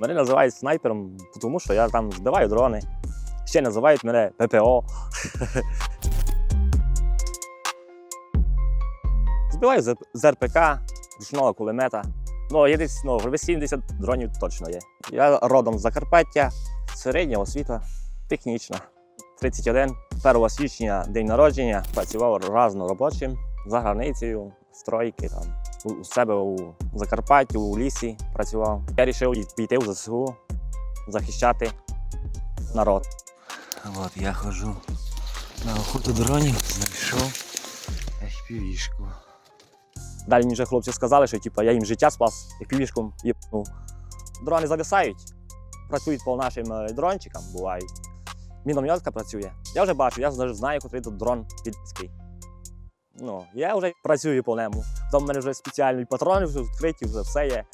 Мене називають снайпером, тому що я там збиваю дрони. Ще називають мене ППО. Збиваю з, РПК, ручного кулемета. Ну, є десь ну, 80 дронів точно є. Я родом з Закарпаття, середня освіта, технічна. 31, 1 січня, день народження, працював разноробочим за границею, стройки там. У себе у Закарпатті, у лісі працював. Я вирішив піти в ЗСУ, захищати народ. От я хожу на охоту дронів, знайшов FPV-шку. Далі мені вже хлопці сказали, що типу, я їм життя спас, півішком їбнув. Дрони зависають, працюють по нашим е, дрончикам, бувають. Мінометка працює. Я вже бачу, я знаю, котрий тут дрон підський. Ну, я вже працюю по ньому. Там в мене вже спеціальні патрони вже відкриті, вже все є.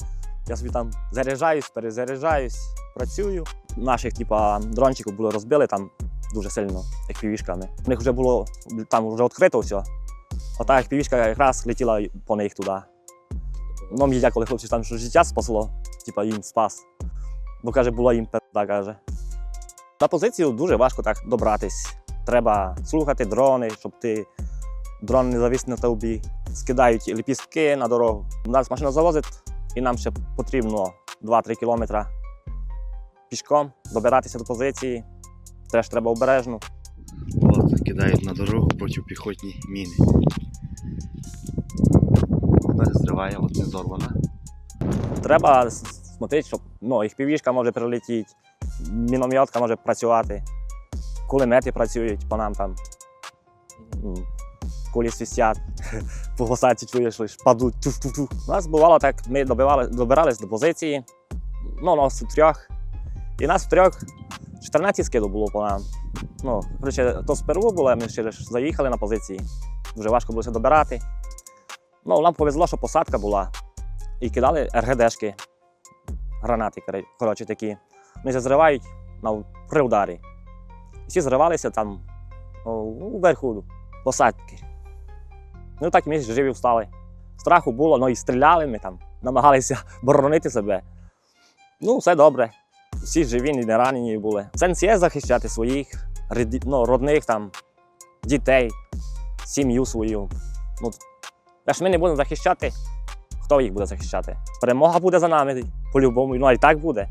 Я собі там заряджаюсь, перезаряджаюсь, працюю. Наших, типа, дрончиків були розбили там дуже сильно, півішками. У них вже було там вже відкрито все. Ота як півішка якраз летіла по них туди. Ну, мені дякували хлопці, там що життя спасло, типа їм спас. Бо каже, була їм пизда, каже. На позицію дуже важко так добратись. Треба слухати дрони, щоб ти дрон не завис на тобі. Скидають ліпістки на дорогу. Нас машина завозить, і нам ще потрібно 2-3 кілометри пішком добиратися до позиції. Теж треба обережно. От, кидають на дорогу протипіхотні міни. Тепер зриває, от не зорвана. Треба с- смотрети, щоб ну, їх півішка може прилетіти, мінометка може працювати, кулемети працюють по нам там. Кулі свистять, по посадці чуєш, лиш падуть. У нас бувало так, ми добирались до позиції, ну, нас у трьох. І нас в трьох 14 скидів було по нам. Ну, коротше, то сперву було, ми ще лиш заїхали на позиції. Дуже важко було добирати. Ну, нам повезло, що посадка була і кидали РГДшки, гранати, коротше- такі. Вони зривають при ударі. Всі зривалися там о, уверху посадки. Ну так ми живі встали. Страху було, ну і стріляли ми там, намагалися боронити себе. Ну, все добре. Всі живі, не ранені були. Сенс є захищати своїх ну, родних там, дітей, сім'ю свою. Ну, якщо ми не будемо захищати, хто їх буде захищати? Перемога буде за нами, по-любому, ну а і так буде.